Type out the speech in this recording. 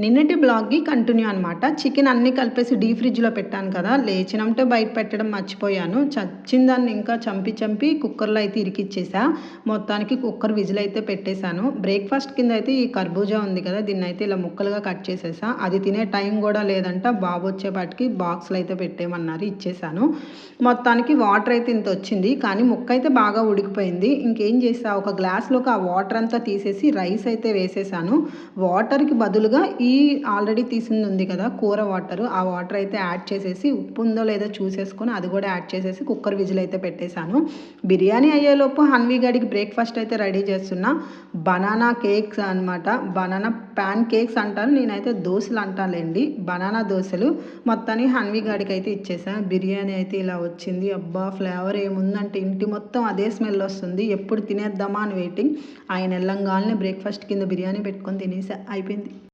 నిన్నటి బ్లాగ్కి కంటిన్యూ అనమాట చికెన్ అన్నీ కలిపేసి డీ ఫ్రిడ్జ్లో పెట్టాను కదా లేచినంటే బయట పెట్టడం మర్చిపోయాను. చచ్చిన దాన్ని ఇంకా చంపి చంపి కుక్కర్లో అయితే ఇరికిచ్చేసా. మొత్తానికి కుక్కర్ విజిల్ అయితే పెట్టేశాను. బ్రేక్ఫాస్ట్ కింద అయితే ఈ కర్బూజా ఉంది కదా దీన్ని అయితే ఇలా ముక్కలుగా కట్ చేసేసా. అది తినే టైం కూడా లేదంట. బాబు వచ్చేపాటికి బాక్స్లు అయితే పెట్టేయమన్నారు ఇచ్చేసాను మొత్తానికి వాటర్ అయితే ఇంత వచ్చింది. కానీ ముక్క అయితే బాగా ఉడికిపోయింది. ఇంకేం చేసా? ఒక గ్లాస్లోకి ఆ వాటర్ అంతా తీసేసి రైస్ అయితే వేసేసాను. వాటర్కి బదులుగా ఈ ఆల్రెడీ తీసింది ఉంది కదా కూర వాటర్. ఆ వాటర్ అయితే యాడ్ చేసేసి ఉప్పు ఉందో లేదో చూసేసుకొని అది కూడా యాడ్ చేసేసి కుక్కర్ విజిల్ అయితే పెట్టేశాను. బిర్యానీ అయ్యేలోపు హన్వీ గడికి బ్రేక్ఫాస్ట్ అయితే రెడీ చేస్తున్నా. బనానా కేక్స్ అనమాట బనానా ప్యాన్ కేక్స్ అంటారు నేనైతే దోశలు అంటానులేండి. బనానా దోశలు మొత్తాన్ని హన్వీ గడికి అయితే ఇచ్చేసాను బిర్యానీ అయితే ఇలా వచ్చింది. అబ్బా ఫ్లేవర్ ఏముందంటే ఇంటి మొత్తం అదే స్మెల్ వస్తుంది. ఎప్పుడు తినేద్దామా అని వెయిటింగ్ ఆయన వెళ్ళంగానే బ్రేక్ఫాస్ట్ కింద బిర్యానీ పెట్టుకొని తినేసి. అయిపోయింది.